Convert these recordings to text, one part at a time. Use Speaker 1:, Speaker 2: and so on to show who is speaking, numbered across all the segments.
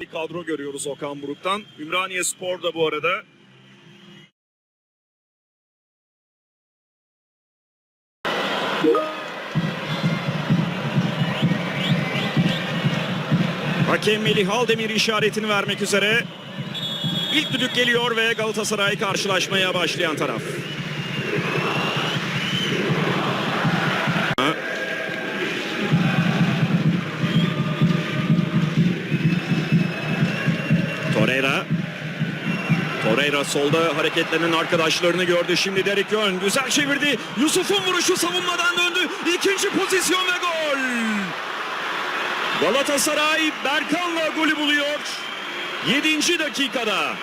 Speaker 1: Bir kadro görüyoruz Okan Buruk'tan. Ümraniye Spor da bu arada Hakem Melih Aldemir işaretini vermek üzere. İlk düdük geliyor ve Galatasaray karşılaşmaya başlayan taraf. Torreira. Torreira solda hareketlenen arkadaşlarını gördü. Şimdi Derek Yön güzel çevirdi. Yusuf'un vuruşu savunmadan döndü. İkinci pozisyon ve gol. Galatasaray Berkan'la golü buluyor. 7. dakikada.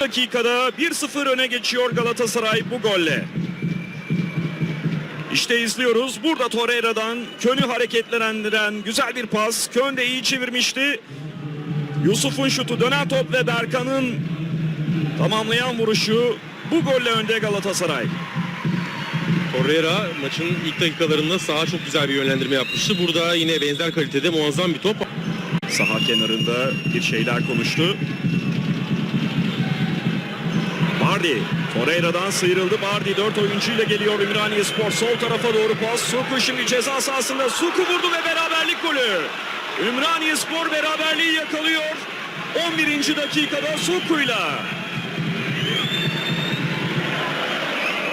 Speaker 1: Dakikada 1-0 öne geçiyor Galatasaray bu golle. İşte izliyoruz. Burada Torreira'dan Kön'ü hareketlendiren güzel bir pas. Kön de iyi çevirmişti. Yusuf'un şutu dönen top ve Berkan'ın tamamlayan vuruşu bu golle önde Galatasaray.
Speaker 2: Torreira maçın ilk dakikalarında sağa çok güzel bir yönlendirme yapmıştı. Burada yine benzer kalitede muazzam bir top.
Speaker 1: Saha kenarında bir şeyler konuştu. Bardi Torreira'dan sıyrıldı. Bardi 4 oyuncuyla geliyor Ümraniye Spor. Sol tarafa doğru pas. Suku şimdi ceza sahasında. Suku vurdu ve beraberlik golü. Ümraniye Spor beraberliği yakalıyor. 11. dakikada Suku'yla.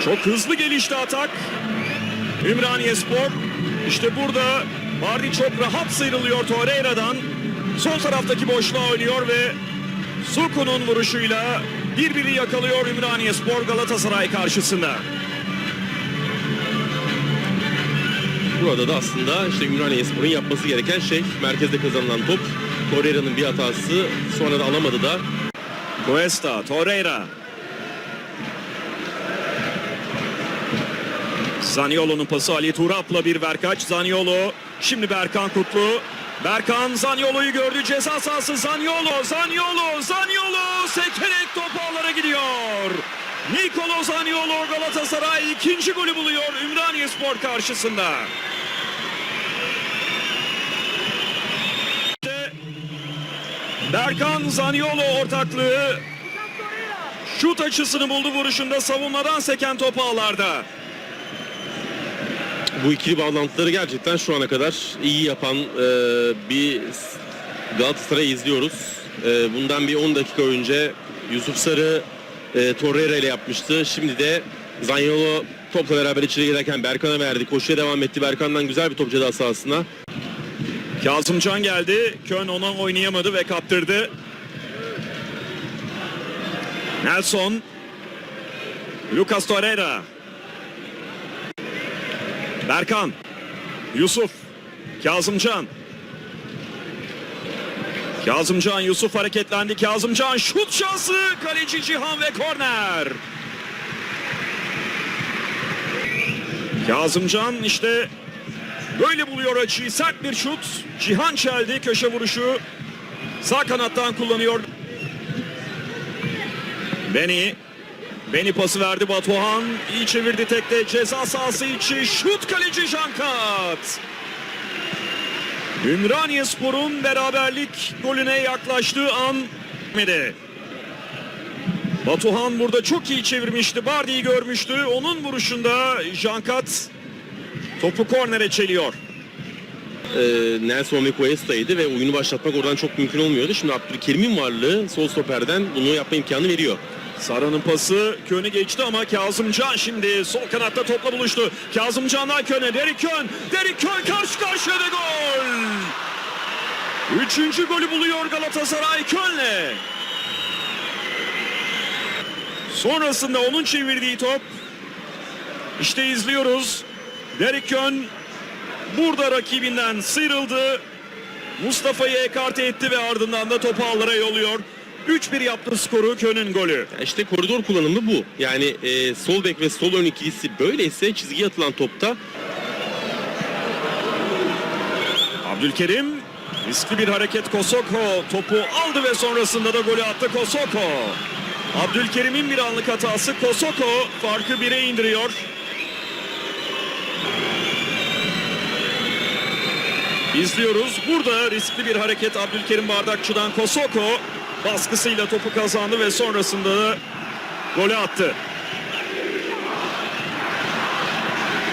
Speaker 1: Çok hızlı gelişti atak. Ümraniye Spor. İşte burada Bardi çok rahat sıyrılıyor Torreira'dan. Sol taraftaki boşluğa oynuyor ve Suku'nun vuruşuyla birbiri yakalıyor Ümraniye Spor Galatasaray karşısında.
Speaker 2: Burada da aslında işte Ümraniye Spor'un yapması gereken şey merkezde kazanılan top. Torreira'nın bir hatası sonra da alamadı da.
Speaker 1: Cuesta, Torreira. Zaniolo'nun pası Ali Turap'la bir verkaç. Zaniolo, şimdi Berkan Kutlu. Berkan Zaniolo'yu gördü. Ceza sahası Zaniolo, Zaniolo, Zaniolo sekerek top ağlara gidiyor. Nikolo Zaniolo Galatasaray ikinci golü buluyor Ümraniye Spor karşısında. Berkan Zaniolo ortaklığı şut açısını buldu vuruşunda savunmadan seken top ağlarda.
Speaker 2: Bu ikili bağlantıları gerçekten şu ana kadar iyi yapan e, bir Galatasaray izliyoruz. E, bundan bir 10 dakika önce Yusuf Sarı e, Torreira ile yapmıştı. Şimdi de Zaniolo topla beraber içeri girerken Berkan'a verdi. Koşuya devam etti. Berkan'dan güzel bir top ceza sahasına.
Speaker 1: Kazımcan geldi. Kön ona oynayamadı ve kaptırdı. Nelson. Lucas Torreira. Berkan. Yusuf. Kazımcan. Kazımcan Yusuf hareketlendi. Kazımcan şut şansı. Kaleci Cihan ve korner. Kazımcan işte Böyle buluyor açıyı. Sert bir şut. Cihan çeldi. Köşe vuruşu. Sağ kanattan kullanıyor. Beni. Beni pası verdi Batuhan. İyi çevirdi tekte. Ceza sahası içi. Şut kaleci Jankat. Ümraniye Spor'un beraberlik golüne yaklaştığı an. Batuhan burada çok iyi çevirmişti. Bardi'yi görmüştü. Onun vuruşunda Jankat topu kornere çeliyor.
Speaker 2: e, Nelson ve Cuesta'ydı ve oyunu başlatmak oradan çok mümkün olmuyordu. Şimdi Abdülkerim'in varlığı sol stoperden bunu yapma imkanı veriyor.
Speaker 1: Sara'nın pası Kön'ü geçti ama Kazımcan şimdi sol kanatta topla buluştu. Kazımcan'dan Kön'e Derik Kön. Derik Kön karşı karşıya ve gol. Üçüncü golü buluyor Galatasaray Kön'le. Sonrasında onun çevirdiği top. İşte izliyoruz. Derik Kön burada rakibinden sıyrıldı. Mustafa'yı ekarte etti ve ardından da topu ağlara yolluyor. 3-1 yaptı skoru Kön'ün golü.
Speaker 2: İşte koridor kullanımı bu. Yani e, sol bek ve sol ön ikilisi böyleyse çizgiye atılan topta
Speaker 1: Abdülkerim riskli bir hareket Kosoko topu aldı ve sonrasında da golü attı Kosoko. Abdülkerim'in bir anlık hatası Kosoko farkı 1'e indiriyor. İzliyoruz. Burada riskli bir hareket Abdülkerim Bardakçı'dan Kosoko baskısıyla topu kazandı ve sonrasında da golü attı.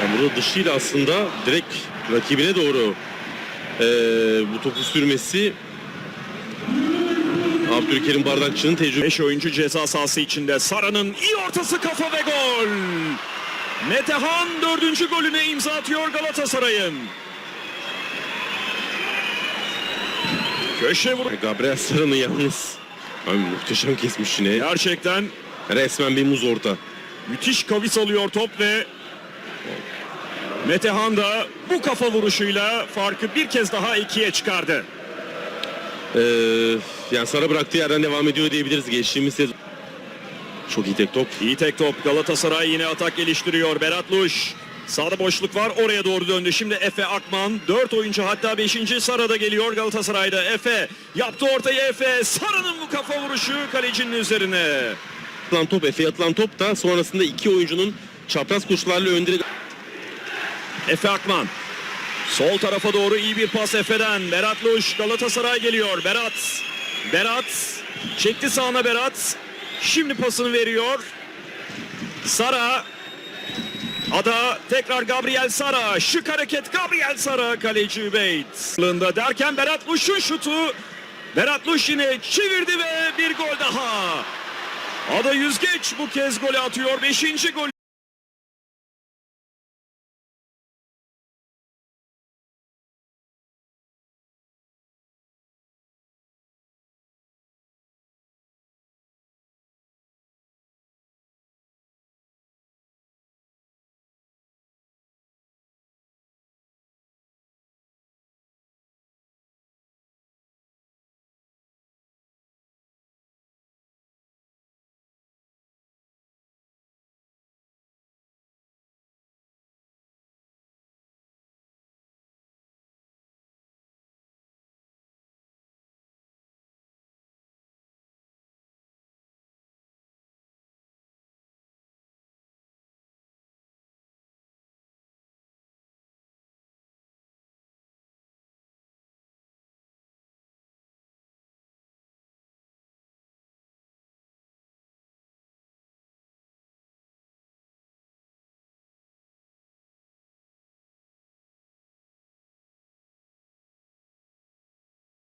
Speaker 2: Yani burada dışıyla aslında direkt rakibine doğru e, bu topu sürmesi Abdülkerim Bardakçı'nın tecrübe
Speaker 1: 5 oyuncu ceza sahası içinde. Sara'nın iyi ortası kafa ve gol. Metehan dördüncü golüne imza atıyor Galatasaray'ın. Köşe vur.
Speaker 2: Gabriel Sara'nın yalnız Abi muhteşem kesmiş yine.
Speaker 1: Gerçekten
Speaker 2: Resmen bir muz orta.
Speaker 1: müthiş kavis alıyor top ve Metehan da bu kafa vuruşuyla farkı bir kez daha ikiye çıkardı.
Speaker 2: Ee, yani Sara bıraktığı yerden devam ediyor diyebiliriz. Geçtiğimiz sezon çok iyi tek top.
Speaker 1: İyi tek top Galatasaray yine atak geliştiriyor. Berat Luş. Sağda boşluk var oraya doğru döndü. Şimdi Efe Akman 4 oyuncu hatta 5. Sara'da geliyor Galatasaray'da. Efe yaptı ortayı Efe. Sara'nın bu kafa vuruşu kalecinin üzerine.
Speaker 2: Atılan top, Efe'ye atılan top da sonrasında iki oyuncunun çapraz koşularla önde
Speaker 1: Efe Akman. Sol tarafa doğru iyi bir pas Efe'den. Berat Luş Galatasaray geliyor. Berat. Berat. Çekti sağına Berat. Şimdi pasını veriyor. Sara. Ada tekrar Gabriel Sara. Şık hareket Gabriel Sara. Kaleci Beyt. Lığında derken Berat Luş'un şutu. Berat Luş yine çevirdi ve bir gol daha. Ada Yüzgeç bu kez golü atıyor. Beşinci gol.